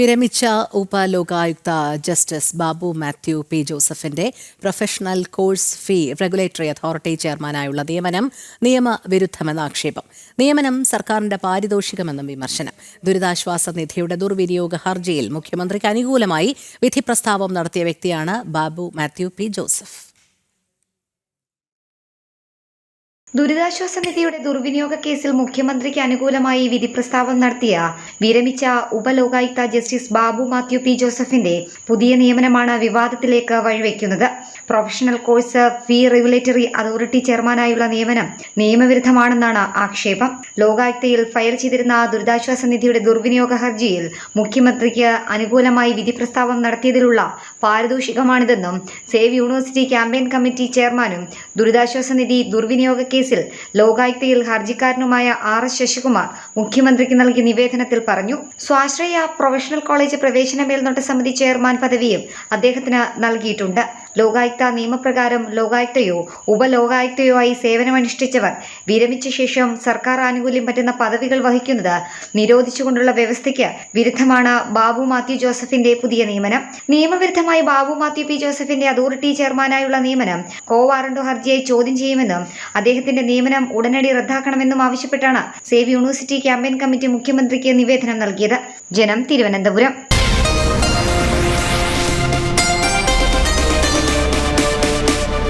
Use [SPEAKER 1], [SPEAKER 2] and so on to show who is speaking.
[SPEAKER 1] വിരമിച്ച ഉപലോകായുക്ത justice Babu Mathew P ജോസഫിന്റെ professional course fee regulatory authority ചെയർമാനായുള്ള നിയമനം നിയമവിരുദ്ധമെന്ന ആക്ഷേപം. നിയമനം സർക്കാരിന്റെ പാരിതോഷികമെന്നും വിമർശനം. ദുരിതാശ്വാസ നിധിയുടെ ദുർവിനിയോഗ ഹർജിയിൽ മുഖ്യമന്ത്രിക്ക് അനുകൂലമായി വിധി പ്രസ്താവം നടത്തിയ വ്യക്തിയാണ് ബാബു മാത്യു പി ജോസഫ്.
[SPEAKER 2] ദുരിതാശ്വാസ നിധിയുടെ ദുർവിനിയോഗ കേസിൽ മുഖ്യമന്ത്രിക്ക് അനുകൂലമായി വിധി പ്രസ്താവം നടത്തിയ വിരമിച്ച ഉപലോകായുക്ത ജസ്റ്റിസ് ബാബു മാത്യു പി ജോസഫിന്റെ പുതിയ നിയമനമാണ് വിവാദത്തിലേക്ക് വഴിവെക്കുന്നത്. Professional course fee regulatory authority ചെയർമാനായുള്ള നിയമനം നിയമവിരുദ്ധമാണെന്നാണ് ആക്ഷേപം. ലോകായുക്തയിൽ ഫയൽ ചെയ്തിരുന്ന ദുരിതാശ്വാസ നിധിയുടെ ദുർവിനിയോഗ ഹർജിയിൽ മുഖ്യമന്ത്രിക്ക് അനുകൂലമായി വിധി പ്രസ്താവം നടത്തിയതിലുള്ള പാരിതോഷികമാണിതെന്നും സേവ് യൂണിവേഴ്സിറ്റി ക്യാമ്പയിൻ കമ്മിറ്റി ചെയർമാനും ദുരിതാശ്വാസ നിധി ദുർവിനിയോഗ കേസിൽ ലോകായുക്തയിൽ ഹർജിക്കാരനുമായ ആർ എസ് ശശികുമാർ മുഖ്യമന്ത്രിക്ക് നൽകിയ നിവേദനത്തിൽ പറഞ്ഞു. സ്വാശ്രയ പ്രൊഫഷണൽ കോളേജ് പ്രവേശന മേൽനോട്ട സമിതി ചെയർമാൻ പദവിയും അദ്ദേഹത്തിന് നൽകിയിട്ടുണ്ട്. ലോകായുക്ത നിയമപ്രകാരം ലോകായുക്തയോ ഉപലോകായുക്തയോ ആയി സേവനമനുഷ്ഠിച്ചവർ വിരമിച്ച ശേഷം സർക്കാർ ആനുകൂല്യം പറ്റുന്ന പദവികൾ വഹിക്കുന്നത് നിരോധിച്ചുകൊണ്ടുള്ള വ്യവസ്ഥയ്ക്ക് വിരുദ്ധമാണ് ബാബു മാത്യു ജോസഫിന്റെ പുതിയ നിയമനം. നിയമവിരുദ്ധമായി ബാബു മാത്യു പി ജോസഫിന്റെ അതോറിറ്റി ചെയർമാനായുള്ള നിയമനം കോ വാറണ്ടോ ഹർജിയായി ചോദ്യം ചെയ്യുമെന്നും അദ്ദേഹത്തിന്റെ നിയമനം ഉടനടി റദ്ദാക്കണമെന്നും ആവശ്യപ്പെട്ടാണ് സേവ് യൂണിവേഴ്സിറ്റി ക്യാമ്പയിൻ കമ്മിറ്റി മുഖ്യമന്ത്രിക്ക് നിവേദനം നൽകിയത്. ജനം തിരുവനന്തപുരം.